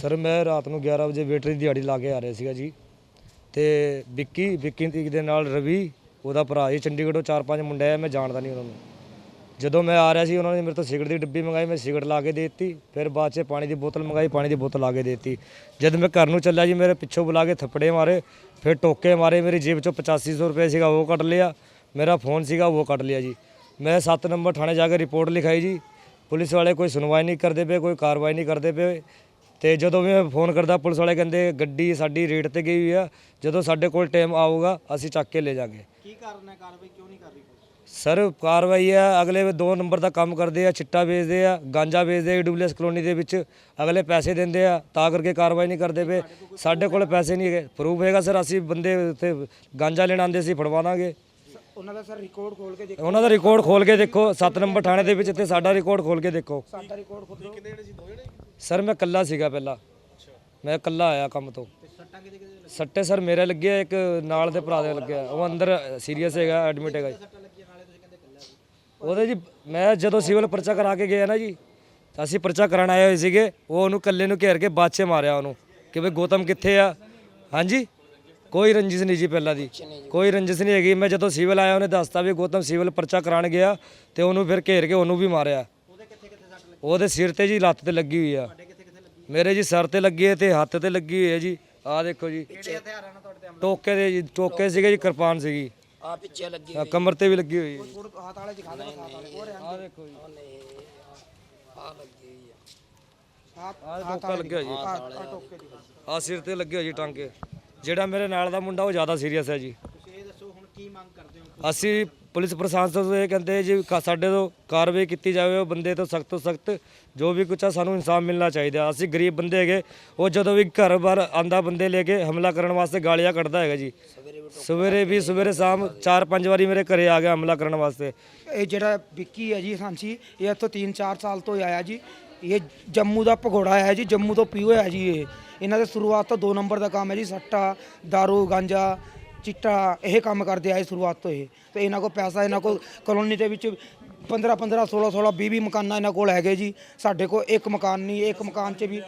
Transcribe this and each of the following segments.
Sir, ਮੈਂ ਰਾਤ ਨੂੰ 11 ਵਜੇ ਵੇਟਰ ਦੀ ਦਿਹਾੜੀ ਲਾ ਕੇ ਆ ਰਿਹਾ ਸੀਗਾ ਜੀ। ਤੇ ਵਿੱਕੀ ਵਿੱਕੀ ਤੀਕ ਦੇ ਨਾਲ ਰਵੀ, ਉਹਦਾ ਭਰਾ ਜੀ, ਚੰਡੀਗੜ੍ਹੋਂ ਚਾਰ ਪੰਜ ਮੁੰਡੇ ਆ ਮੈਂ ਜਾਣਦਾ ਨਹੀਂ ਉਹਨਾਂ ਨੂੰ। ਜਦੋਂ ਮੈਂ ਆ ਰਿਹਾ ਸੀ, ਉਹਨਾਂ ਨੇ ਮੇਰੇ ਤੋਂ ਸਿਗਰਟ ਦੀ ਡੱਬੀ ਮੰਗਾਈ, ਮੈਂ ਸਿਗਰਟ ਲਾ ਕੇ ਦੇ ਦਿੱਤੀ। ਫਿਰ ਬਾਅਦ 'ਚ ਪਾਣੀ ਦੀ ਬੋਤਲ ਮੰਗਾਈ, ਪਾਣੀ ਦੀ ਬੋਤਲ ਲਾ ਕੇ ਦੇ ਦਿੱਤੀ। ਜਦ ਮੈਂ ਘਰ ਨੂੰ ਚੱਲਿਆ ਜੀ, ਮੇਰੇ ਪਿੱਛੋਂ ਬੁਲਾ ਕੇ ਥੱਪੜੇ ਮਾਰੇ, ਫਿਰ ਟੋਕੇ ਮਾਰੇ, ਮੇਰੀ ਜੇਬ 'ਚੋਂ 8500 ਰੁਪਏ ਸੀਗਾ, ਉਹ ਕੱਢ ਲਿਆ। ਮੇਰਾ ਫੋਨ ਸੀਗਾ, ਉਹ ਕੱਢ ਲਿਆ ਜੀ। ਮੈਂ 7 ਨੰਬਰ ਥਾਣੇ ਜਾ ਕੇ ਰਿਪੋਰਟ ਲਿਖਾਈ ਜੀ। ਪੁਲਿਸ ਵਾਲੇ ਕੋਈ ਸੁਣਵਾਈ ਨਹੀਂ ਕਰਦੇ ਪਏ, ਕੋਈ ਕਾਰਵਾਈ ਨਹੀਂ ਕਰਦੇ ਪਏ। ਤੇ ਜਦੋਂ ਵੀ ਮੈਂ ਫੋਨ ਕਰਦਾ ਪੁਲਿਸ ਵਾਲੇ ਕਹਿੰਦੇ ਗੱਡੀ ਸਾਡੀ ਰੇਟ ਤੇ ਗਈ ਹੋਈ ਆ। ਜਦੋਂ ਸਾਡੇ ਕੋਲ ਟਾਈਮ ਆਊਗਾ ਅਸੀਂ ਚੱਕ ਕੇ ਲੈ ਜਾਾਂਗੇ। ਕੀ ਕਾਰਨ ਹੈ? ਕਾਰਵਾਈ ਕਿਉਂ ਨਹੀਂ ਕਰ ਰਹੀ ਪੁਲਿਸ? ਸਰ ਕਾਰਵਾਈ ਆ ਅਗਲੇ ਦੋ ਨੰਬਰ ਦਾ ਕੰਮ ਕਰਦੇ ਆ ਚਿੱਟਾ ਵੇਚਦੇ ਆ ਗਾਂਜਾ ਵੇਚਦੇ ਆ ਡੁਬਲੈਸ ਕਲੋਨੀ ਦੇ ਵਿੱਚ। ਅਗਲੇ ਪੈਸੇ ਦਿੰਦੇ ਆ ਤਾਂ ਕਰਕੇ ਕਾਰਵਾਈ ਨਹੀਂ ਕਰਦੇ ਪਏ। ਸਾਡੇ ਕੋਲ ਪੈਸੇ ਨਹੀਂ ਹੈਗੇ। ਪ੍ਰੂਫ ਹੈਗਾ ਸਰ ਅਸੀਂ ਬੰਦੇ ਉੱਥੇ ਗਾਂਜਾ ਲੈਣ ਆਉਂਦੇ ਸੀ ਫੜਵਾ ਦਾਂਗੇ। ਉਹਨਾਂ ਦਾ ਸਰ ਰਿਕਾਰਡ ਖੋਲ ਕੇ ਦੇਖੋ। ਉਹਨਾਂ ਦਾ ਰਿਕਾਰਡ ਖੋਲ ਕੇ ਦੇਖੋ। 7 ਨੰਬਰ ਥਾਣੇ ਦੇ ਵਿੱਚ ਤੇ ਸਾਡਾ ਰਿਕਾਰਡ ਖੋਲ ਕੇ ਦੇਖੋ। ਸਾਡਾ ਰਿਕਾਰਡ ਖੋਲੋ। ਕਿੰਨੇ ਜਣੇ ਸੀ ਦੋ ਜਣੇ ਸਰ ਮੈਂ ਇਕੱਲਾ ਸੀਗਾ ਪਹਿਲਾਂ। ਮੈਂ ਇਕੱਲਾ ਆਇਆ ਕੰਮ ਤੋਂ। ਸੱਟੇ ਸਰ ਮੇਰੇ ਲੱਗੇ ਆ, ਇੱਕ ਨਾਲ ਦੇ ਭਰਾ ਦੇ ਲੱਗਿਆ। ਉਹ ਅੰਦਰ ਸੀਰੀਅਸ ਹੈਗਾ ਐਡਮਿਟ ਹੈਗਾ ਜੀ। ਉਹਦੇ ਜੀ ਮੈਂ ਜਦੋਂ ਸਿਵਲ ਪਰਚਾ ਕਰਾ ਕੇ ਗਿਆ ਨਾ ਜੀ ਤਾਂ ਅਸੀਂ ਪਰਚਾ ਕਰਾਣ ਆਏ ਹੋਏ ਸੀਗੇ। ਉਹ ਉਹਨੂੰ ਇਕੱਲੇ ਨੂੰ ਘੇਰ ਕੇ ਬਾਅਦ ਮਾਰਿਆ ਉਹਨੂੰ ਕਿ ਵੀ ਗੌਤਮ ਕਿੱਥੇ ਆ? ਹਾਂਜੀ? ਕੋਈ ਰੰਜਿਸ਼ ਨਹੀਂ ਜੀ ਪਹਿਲਾਂ ਦੀ। ਕੋਈ ਰੰਜਿਸ਼ ਨਹੀਂ ਹੈਗੀ। ਮੈਂ ਜਦੋਂ ਸਿਵਲ ਆਇਆ ਉਹਨੇ ਦੱਸਤਾ ਵੀ ਗੌਤਮ ਸਿਵਲ ਪਰਚਾ ਕਰਾਣ ਗਿਆ ਤੇ ਉਹਨੂੰ ਫਿਰ ਘੇਰ ਕੇ ਉਹਨੂੰ ਵੀ ਮਾਰਿਆ। ਉਹਦੇ ਸਿਰ ਤੇ ਜੀ ਲੱਤ ਤੇ ਲੱਗੀ ਹੋਈ ਆ। ਮੇਰੇ ਜੀ ਸਰ ਤੇ ਲੱਗੀ ਹੈ ਤੇ ਹੱਥ ਤੇ ਲੱਗੀ ਹੋਈ ਹੈ ਜੀ। ਆਹ ਦੇਖੋ ਜੀ। ਟੋਕੇ ਦੇ ਜੀ ਟੋਕੇ ਸੀਗੇ ਜੀ ਕਿਰਪਾਨ ਸੀਗੀ। ਆ ਪਿੱਛੇ ਲੱਗੀ ਆਹ ਕਮਰ ਤੇ ਵੀ ਲੱਗੀ ਹੋਈ ਹੈ ਹੋਰ ਹੱਥ ਵਾਲੇ ਦਿਖਾ ਦੇ ਹੱਥ ਵਾਲੇ। ਹੋਰ ਆਹ ਦੇਖੋ ਜੀ। ਆ ਲੱਗੀ ਹੋਈ ਆ। ਹੱਥ ਆਹ ਟੋਕਾ ਲੱਗਿਆ ਜੀ। ਆ ਟੋਕੇ ਸਿਰ ਤੇ ਲੱਗੇ ਹੋਏ ਜੀ ਟਾਂਕੇ। ਜਿਹੜਾ ਮੇਰੇ ਨਾਲ ਦਾ ਮੁੰਡਾ ਉਹ ਜ਼ਿਆਦਾ ਸੀਰੀਅਸ ਹੈ ਜੀ। ਤੁਸੀਂ ਇਹ ਦੱਸੋ ਹੁਣ ਕੀ ਮੰਗ ਕਰਦੇ ਹੋ? ਅਸੀਂ ਪੁਲਿਸ ਪ੍ਰਸ਼ਾਸਨ ਤੋਂ ਇਹ ਕਹਿੰਦੇ ਜੀ ਕਾ- ਸਾਡੇ ਤੋਂ ਕਾਰਵਾਈ ਕੀਤੀ ਜਾਵੇ, ਉਹ ਬੰਦੇ ਤੋਂ ਸਖਤ ਤੋਂ ਸਖਤ ਜੋ ਵੀ ਕੁਛ ਆ ਸਾਨੂੰ ਇਨਸਾਫ ਮਿਲਣਾ ਚਾਹੀਦਾ। ਅਸੀਂ ਗਰੀਬ ਬੰਦੇ ਹੈਗੇ, ਉਹ ਜਦੋਂ ਵੀ ਘਰ ਬਾਰ ਆਂਦਾ ਬੰਦੇ ਲੈ ਕੇ ਹਮਲਾ ਕਰਨ ਵਾਸਤੇ ਗਾਲੀਆਂ ਕੱਢਦਾ ਹੈਗਾ ਜੀ। ਸਵੇਰੇ ਵੀ ਸਵੇਰੇ ਸ਼ਾਮ ਚਾਰ ਪੰਜ ਵਾਰੀ ਮੇਰੇ ਘਰੇ ਆ ਗਿਆ ਹਮਲਾ ਕਰਨ ਵਾਸਤੇ। ਇਹ ਜਿਹੜਾ ਵਿੱਕੀ ਹੈ ਜੀ ਸਾਂਸੀ ਇਹ ਇੱਥੋਂ 3-4 ਸਾਲ ਤੋਂ ਹੀ ਆਇਆ ਜੀ। ਇਹ ਜੰਮੂ ਦਾ ਭਗੌੜਾ ਹੈ ਜੀ, ਜੰਮੂ ਤੋਂ ਪੀਓ ਹੈ ਜੀ ਇਹ। ਇਹਨਾਂ ਦੇ ਸ਼ੁਰੂਆਤ ਤੋਂ 2 ਨੰਬਰ ਦਾ ਕੰਮ ਹੈ ਜੀ, ਸੱਟਾ दारू ਗਾਂਜਾ ਚਿੱਟਾ ਇਹ ਕੰਮ ਕਰਦੇ ਆਏ ਸ਼ੁਰੂਆਤ ਤੋਂ ਇਹ। ਤੇ ਇਹਨਾਂ ਕੋਲ ਪੈਸਾ, ਇਹਨਾਂ ਕੋਲ ਕਲੋਨੀ ਦੇ ਵਿੱਚ 15 15 16 16 20 20 ਮਕਾਨਾਂ ਇਹਨਾਂ ਕੋਲ ਹੈਗੇ ਜੀ। ਸਾਡੇ ਕੋਲ ਇੱਕ ਮਕਾਨ ਨਹੀਂ, ਇੱਕ ਮਕਾਨ 'ਚ ਵੀ,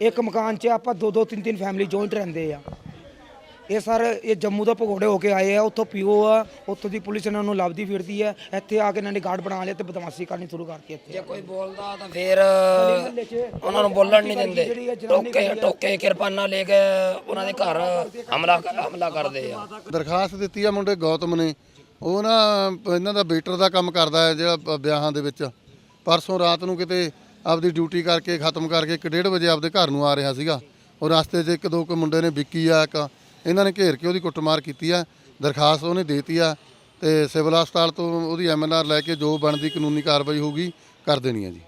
ਇੱਕ ਮਕਾਨ 'ਚ ਆਪਾਂ ਦੋ ਦੋ, ਤਿੰਨ ਤਿੰਨ ਫੈਮਿਲੀ ਜੁਆਇੰਟ ਰਹਿੰਦੇ ਆ। ਇਹ ਸਰ ਇਹ ਜੰਮੂ ਤੋਂ ਭਗੌੜੇ ਹੋ ਕੇ ਆਏ ਆ ਉੱਥੋਂ ਪੀਓ ਆ ਉੱਥੋਂ ਦੀ ਪੁਲਿਸ ਇਹਨਾਂ ਨੂੰ ਲੱਭਦੀ ਫਿਰਦੀ ਹੈ ਇੱਥੇ ਆ ਕੇ ਇਹਨਾਂ ਨੇ ਗਾਰਡ ਬਣਾ ਲਿਆ ਤੇ ਬਦਮਾਸ਼ੀ ਕਰਨੀ ਸ਼ੁਰੂ ਕਰਤੀ ਇੱਥੇ। ਜੇ ਕੋਈ ਬੋਲਦਾ ਤਾਂ ਫੇਰ ਉਹਨਾਂ ਨੂੰ ਬੋਲਣ ਨਹੀਂ ਦਿੰਦੇ। ਟੋਕੇ ਟੋਕੇ ਕਿਰਪਾਨਾਂ ਲੈ ਕੇ ਉਹਨਾਂ ਦੇ ਘਰ ਹਮਲਾ ਹਮਲਾ ਕਰਦੇ ਆ। ਦਰਖਾਸਤ ਦਿੱਤੀ ਆ ਮੁੰਡੇ ਗੌਤਮ ਨੇ। ਉਹ ਨਾ ਇਹਨਾਂ ਦਾ ਵੇਟਰ ਦਾ ਕੰਮ ਕਰਦਾ ਹੈ ਜਿਹੜਾ ਵਿਆਹਾਂ ਦੇ ਵਿੱਚ। ਪਰਸੋਂ ਰਾਤ ਨੂੰ ਕਿਤੇ ਆਪਦੀ ਡਿਊਟੀ ਕਰਕੇ ਖਤਮ ਕਰਕੇ 1:30 ਵਜੇ ਆਪਦੇ ਘਰ ਨੂੰ ਆ ਰਿਹਾ ਸੀਗਾ। ਉਹ ਰਸਤੇ 'ਚ ਇੱਕ ਦੋ ਕੁ ਮੁੰਡੇ ਨੇ ਵਿੱਕੀ ਆ ਇੱਕ ਇਹਨਾਂ ਨੇ ਘੇਰ ਕੇ ਉਹਦੀ ਕੁੱਟਮਾਰ ਕੀਤੀ ਆ, ਦਰਖਾਸਤ ਉਹਨੇ ਦੇਤੀ ਆ ਤੇ ਸਿਵਲ ਹਸਪਤਾਲ ਤੋਂ ਉਹਦੀ ਐਮਐਲਆਰ ਲੈ ਕੇ ਜੋ ਬਣਦੀ ਕਾਨੂੰਨੀ ਕਾਰਵਾਈ ਹੋਊਗੀ, ਕਰ ਦੇਣੀ ਆ ਜੀ।